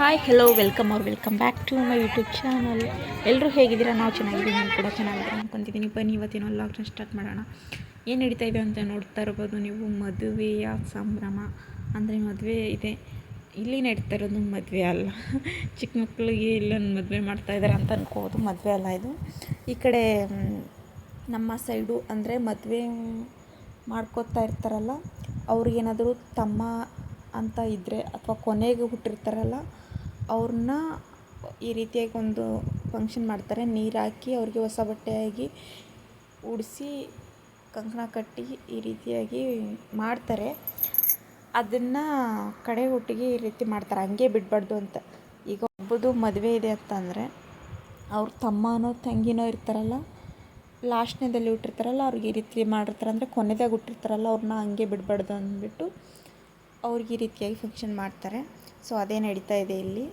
Hi hello welcome ಅವ್ರು welcome back to my YouTube channel ಎಲ್ಲರೂ ಹೇಗಿದ್ದೀರಾ? ನಾವು ಚೆನ್ನಾಗಿದ್ದೀವಿ ನಾನು ಕೂಡ ಚೆನ್ನಾಗಿದ್ದೀರಾ ಅಂದ್ಕೊತಿದ್ದೀನಿ ಬನ್ನಿ, ಇವತ್ತಿನ ಲಾಕ್ಡೌನ್ ಸ್ಟಾರ್ಟ್ ಮಾಡೋಣ. ಏನು ನಡೀತಾ ಇದೆ ಅಂತ ನೋಡ್ತಾ ಇರ್ಬೋದು ನೀವು. ಮದುವೆಯ ಸಂಭ್ರಮ, ಅಂದರೆ ಮದುವೆ ಇದೆ. ಇಲ್ಲಿ ನಡೀತಾ ಇರೋದು ಮದುವೆ ಅಲ್ಲ. ಚಿಕ್ಕ ಮಕ್ಕಳಿಗೆ ಇಲ್ಲೊಂದು ಮದುವೆ ಮಾಡ್ತಾ ಇದ್ದಾರೆ ಅಂತ ಅನ್ಕೋಬೋದು. ಮದುವೆ ಅಲ್ಲ ಇದು. ಈ ಕಡೆ ನಮ್ಮ ಸೈಡು ಅಂದರೆ ಮದುವೆ ಮಾಡ್ಕೋತಾ ಇರ್ತಾರಲ್ಲ. ಅವ್ರಿಗೇನಾದರೂ ತಮ್ಮ ಅಂತ ಇದ್ದರೆ ಅಥವಾ ಕೊನೆಗೆ ಹುಟ್ಟಿರ್ತಾರಲ್ಲ ಅವ್ರನ್ನ ಈ ರೀತಿಯಾಗಿ ಒಂದು ಫಂಕ್ಷನ್ ಮಾಡ್ತಾರೆ. ನೀರು ಹಾಕಿ ಅವ್ರಿಗೆ ಹೊಸ ಬಟ್ಟೆಯಾಗಿ ಉಡಿಸಿ ಕಂಕಣ ಕಟ್ಟಿ ಈ ರೀತಿಯಾಗಿ ಮಾಡ್ತಾರೆ. ಅದನ್ನು ಕಡೆ ಹುಟ್ಟಿಗೆ ಈ ರೀತಿ ಮಾಡ್ತಾರೆ. ಹಂಗೆ ಬಿಡಬಾರ್ದು ಅಂತ. ಈಗ ಒಬ್ಬದು ಮದುವೆ ಇದೆ ಅಂತಂದರೆ ಅವ್ರ ತಮ್ಮನೋ ತಂಗಿನೋ ಇರ್ತಾರಲ್ಲ, ಲಾಸ್ಟ್ನೇದಲ್ಲಿ ಹುಟ್ಟಿರ್ತಾರಲ್ಲ, ಅವ್ರಿಗೆ ಈ ರೀತಿ ಮಾಡಿರ್ತಾರೆ ಅಂದರೆ ಕೊನೆದಾಗ ಹುಟ್ಟಿರ್ತಾರಲ್ಲ, ಅವ್ರನ್ನ ಹಂಗೆ ಬಿಡಬಾರ್ದು ಅಂದ್ಬಿಟ್ಟು ಅವ್ರಿಗೆ ಈ ರೀತಿಯಾಗಿ ಫಂಕ್ಷನ್ ಮಾಡ್ತಾರೆ. ಸೊ ಅದೇ ನಡೀತಾ ಇದೆ ಇಲ್ಲಿ.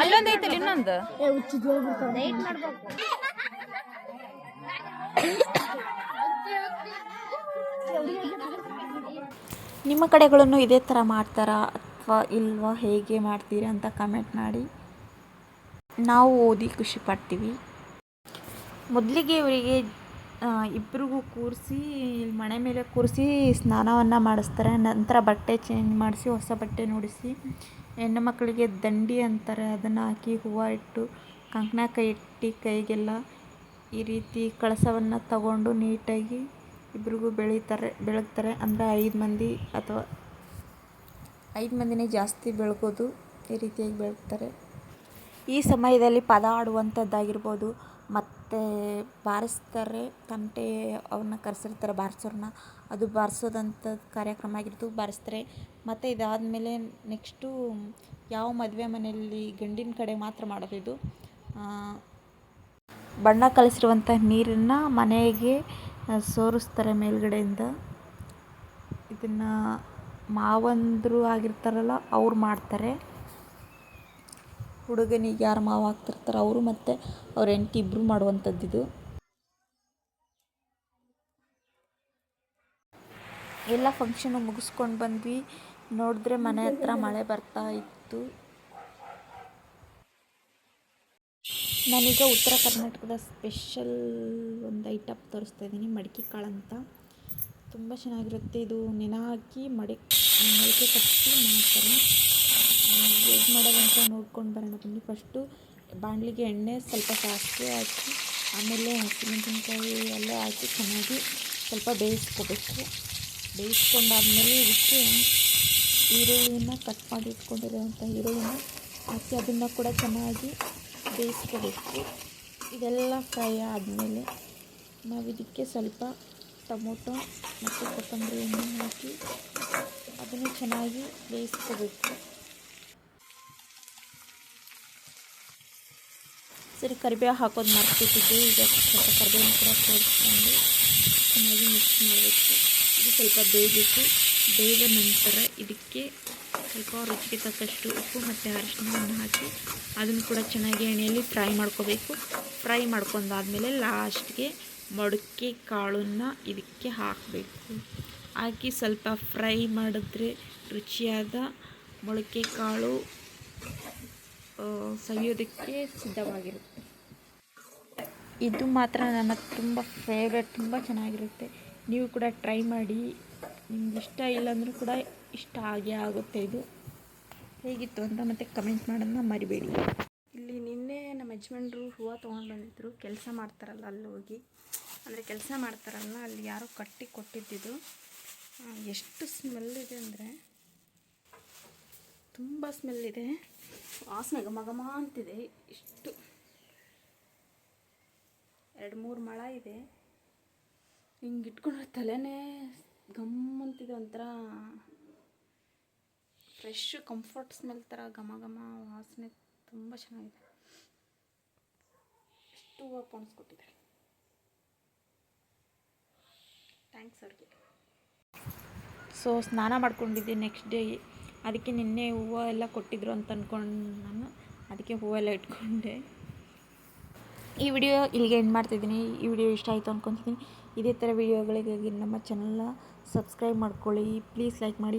ಅಲ್ಲೊಂದು ಐತಲ್ಲ ಇನ್ನೊಂದು? ನಿಮ್ಮ ಕಡೆಗಳನ್ನು ಇದೇ ಥರ ಮಾಡ್ತಾರಾ ಅಥವಾ ಇಲ್ವಾ ಹೇಗೆ ಮಾಡ್ತೀರಾ ಅಂತ ಕಮೆಂಟ್ ಮಾಡಿ. ನಾವು ಓದಿ ಖುಷಿ ಪಡ್ತೀವಿ. ಮೊದಲಿಗೆ ಇವರಿಗೆ ಇಬ್ಬರಿಗೂ ಕೂರಿಸಿ ಮನೆ ಮೇಲೆ ಕೂರಿಸಿ ಸ್ನಾನವನ್ನು ಮಾಡಿಸ್ತಾರೆ. ನಂತರ ಬಟ್ಟೆ ಚೇಂಜ್ ಮಾಡಿಸಿ, ಹೊಸ ಬಟ್ಟೆ ನೋಡಿಸಿ, ಹೆಣ್ಣು ಮಕ್ಕಳಿಗೆ ದಂಡಿ ಅಂತಾರೆ. ಅದನ್ನು ಹಾಕಿ ಹೂವು ಇಟ್ಟು, ಕಂಕಣ ಕೈ ಇಟ್ಟು, ಕೈಗೆಲ್ಲ ಈ ರೀತಿ ಕಳಸವನ್ನು ತಗೊಂಡು ನೀಟಾಗಿ ಇಬ್ರಿಗೂ ಬೆಳೀತಾರೆ, ಬೆಳಗ್ತಾರೆ. ಅಂದರೆ ಐದು ಮಂದಿ ಅಥವಾ ಐದು ಮಂದಿನೇ ಜಾಸ್ತಿ ಬೆಳಗೋದು ಈ ರೀತಿಯಾಗಿ ಬೆಳಗ್ತಾರೆ ಈ ಸಮಯದಲ್ಲಿ ಪದ ಆಡುವಂಥದ್ದಾಗಿರ್ಬೋದು ಮತ್ತು ಬಾರಿಸ್ತಾರೆ, ತಂಟೆ ಅವ್ರನ್ನ ಕರೆಸಿರ್ತಾರೆ ಬಾರಿಸೋರನ್ನ ಅದು ಬಾರಿಸೋದಂಥ ಕಾರ್ಯಕ್ರಮ ಆಗಿರ್ತು, ಬಾರಿಸ್ತಾರೆ. ಮತ್ತು ಇದಾದಮೇಲೆ ನೆಕ್ಸ್ಟು ಯಾವ ಮದುವೆ ಮನೆಯಲ್ಲಿ ಗಂಡಿನ ಕಡೆ ಮಾತ್ರ ಮಾಡೋದು ಇದು? ಬಣ್ಣ ಕಲಸಿರುವಂಥ ನೀರನ್ನು ಮನೆಗೆ ಸೋರಿಸ್ತಾರೆ ಮೇಲ್ಗಡೆಯಿಂದ. ಇದನ್ನು ಮಾವಂದರು ಆಗಿರ್ತಾರಲ್ಲ, ಅವ್ರು ಮಾಡ್ತಾರೆ. ಹುಡುಗನಿಗೆ ಯಾರು ಮಾವ ಆಗ್ತಿರ್ತಾರೆ ಅವರು ಮತ್ತು ಅವ್ರ ಹೆಂಡತಿ ಇಬ್ಬರು ಮಾಡುವಂಥದ್ದು ಇದು. ಎಲ್ಲ ಫಂಕ್ಷನು ಮುಗಿಸ್ಕೊಂಡು ಬಂದ್ವಿ. ನೋಡಿದ್ರೆ ಮನೆ ಹತ್ರ ಮಳೆ ಬರ್ತಾ ಇತ್ತು. ನಾನೀಗ ಉತ್ತರ ಕರ್ನಾಟಕದ ಸ್ಪೆಷಲ್ ಒಂದು ಐಟಮ್ ತೋರಿಸ್ತಾ ಇದ್ದೀನಿ ಮಡಿಕೆ ಕಾಳು ಅಂತ. ತುಂಬ ಚೆನ್ನಾಗಿರುತ್ತೆ. ಇದು ನೆನೆ ಹಾಕಿ ಮಡಿ ಮೊಳಕೆ ಕಟ್ಟಿ ಮಾಡ್ತಾರೆ. ಹೇಗೆ ಮಾಡೋದಂತ ನೋಡ್ಕೊಂಡು ಬರೋಣ. ಬನ್ನಿ. ಫಸ್ಟು ಬಾಣಲಿಗೆ ಎಣ್ಣೆ ಸ್ವಲ್ಪ ಸಾಸಿವೆ ಹಾಕಿ, ಆಮೇಲೆ ಹಸಿಮೆಣಸಿನ್ಕಾಯಿ ಎಲ್ಲ ಹಾಕಿ ಚೆನ್ನಾಗಿ ಸ್ವಲ್ಪ ಬೇಯಿಸ್ಕೋಬೇಕು. ಬೇಯಿಸ್ಕೊಂಡಾದ್ಮೇಲೆ ಇದಕ್ಕೆ ಈರುಳ್ಳಿನ ಕಟ್ ಮಾಡಿ ಇಟ್ಕೊಂಡಿರೋವಂಥ ಈರುಳ್ಳಿನ ಹಾಕಿ ಅದನ್ನು ಕೂಡ ಚೆನ್ನಾಗಿ ಬೇಯಿಸ್ಕೋಬೇಕು. ಇದೆಲ್ಲ ಫ್ರೈ ಆದಮೇಲೆ ನಾವು ಇದಕ್ಕೆ ಸ್ವಲ್ಪ ಟೊಮೊಟೊ ಮತ್ತು ಕೊತ್ತಂಬರಿ ಕೊತ್ತಂಬರಿಯನ್ನು ಹಾಕಿ ಅದನ್ನು ಚೆನ್ನಾಗಿ ಬೇಯಿಸ್ಕೋಬೇಕು. ಸರಿ, ಕರಿಬೇವು ಹಾಕೋದು ಮರ್ತಿದ್ದು ಈಗ ಸ್ವಲ್ಪ ಕರಿಬೇವು ಕೂಡ ಸೇರಿಸ್ಕೊಂಡು ಚೆನ್ನಾಗಿ ಮಿಕ್ಸ್ ಮಾಡಬೇಕು. ಇದು ಸ್ವಲ್ಪ ಬೇಯಬೇಕು ಬೇಯ್ದ ನಂತರ ಇದಕ್ಕೆ ಸ್ವಲ್ಪ ರುಚಿಗೆ ತಕ್ಕಷ್ಟು ಉಪ್ಪು ಮತ್ತು ಅರಿಶಿಣವನ್ನು ಹಾಕಿ ಅದನ್ನು ಕೂಡ ಚೆನ್ನಾಗಿ ಎಣ್ಣೆಯಲ್ಲಿ ಫ್ರೈ ಮಾಡ್ಕೋಬೇಕು. ಫ್ರೈ ಮಾಡ್ಕೊಂಡಾದಮೇಲೆ ಲಾಸ್ಟ್ಗೆ ಮಡಕೆ ಕಾಳನ್ನು ಇದಕ್ಕೆ ಹಾಕಬೇಕು. ಹಾಕಿ ಸ್ವಲ್ಪ ಫ್ರೈ ಮಾಡಿದ್ರೆ ರುಚಿಯಾದ ಮೊಳಕೆ ಕಾಳು ಸವಿಯೋದಕ್ಕೆ ಸಿದ್ಧವಾಗಿರುತ್ತೆ. ಇದು ಮಾತ್ರ ನನ್ನ ತುಂಬ ಫೇವ್ರೆಟ್ ತುಂಬ ಚೆನ್ನಾಗಿರುತ್ತೆ. ನೀವು ಕೂಡ ಟ್ರೈ ಮಾಡಿ. ನಿಮ್ಗೆ ಇಷ್ಟ ಇಲ್ಲ ಅಂದರೂ ಕೂಡ ಇಷ್ಟ ಆಗೇ ಆಗುತ್ತೆ ಇದು. ಹೇಗಿತ್ತು ಅಂತ ಮತ್ತೆ ಕಮೆಂಟ್ ಮಾಡೋದನ್ನ ಮರಿಬೇಡಿ. ಇಲ್ಲಿ ನಿನ್ನೆ ನಮ್ಮ ಯಜಮಾನ್ರು ಹೂವು ತೊಗೊಂಡು ಬಂದಿದ್ರು. ಕೆಲಸ ಮಾಡ್ತಾರಲ್ಲ ಅಲ್ಲಿ ಹೋಗಿ. ಅಂದರೆ ಕೆಲಸ ಮಾಡ್ತಾರಲ್ಲ ಅಲ್ಲಿ ಯಾರೋ ಕಟ್ಟಿ ಕೊಟ್ಟಿದ್ದಿದ್ದು ಎಷ್ಟು ಸ್ಮೆಲ್ ಇದೆ ಅಂದರೆ ತುಂಬ ಸ್ಮೆಲ್ ಇದೆ. ವಾಸನೆ ಘಮ ಅಂತಿದೆ. ಇಷ್ಟು. ಎರಡು ಮೂರು ಮಳ ಇದೆ. ಹಿಂಗೆ ಇಟ್ಕೊಂಡ್ರೆ ತಲೆನೇ ಗಮ್ ಅಂತಿದೆ ಒಂಥರ. ಫ್ರೆಶ್ ಕಂಫರ್ಟ್ ಸ್ಮೆಲ್ ಥರ ಘಮ ಘಮ ವಾಸನೆ ತುಂಬ ಚೆನ್ನಾಗಿದೆ. ಎಷ್ಟು ಹೂವು ಕೊಟ್ಟಿದೆ ಥ್ಯಾಂಕ್ಸ್ ಅವ್ರಿಗೆ. ಸೊ ಸ್ನಾನ ಮಾಡ್ಕೊಂಡಿದ್ದೆ ನೆಕ್ಸ್ಟ್ ಡೇ ಅದಕ್ಕೆ ನಿನ್ನೆ ಹೂವು ಎಲ್ಲ ಕೊಟ್ಟಿದ್ರು ಅಂತ ಅಂದ್ಕೊಂಡು ನಾನು ಅದಕ್ಕೆ ಹೂವೆಲ್ಲ ಇಟ್ಕೊಂಡೆ. ಈ ವಿಡಿಯೋ ಇಲ್ಲಿಗೆ ಎಂಡ್ ಮಾಡ್ತಿದ್ದೀನಿ. ಈ ವಿಡಿಯೋ ಇಷ್ಟ ಆಯಿತು ಅಂದ್ಕೊತಿದ್ದೀನಿ ಇದೇ ಥರ ವಿಡಿಯೋಗಳಿಗಾಗಿ ನಮ್ಮ ಚಾನಲ್ನ ಸಬ್ಸ್ಕ್ರೈಬ್ ಮಾಡ್ಕೊಳ್ಳಿ. ಪ್ಲೀಸ್ ಲೈಕ್ ಮಾಡಿ.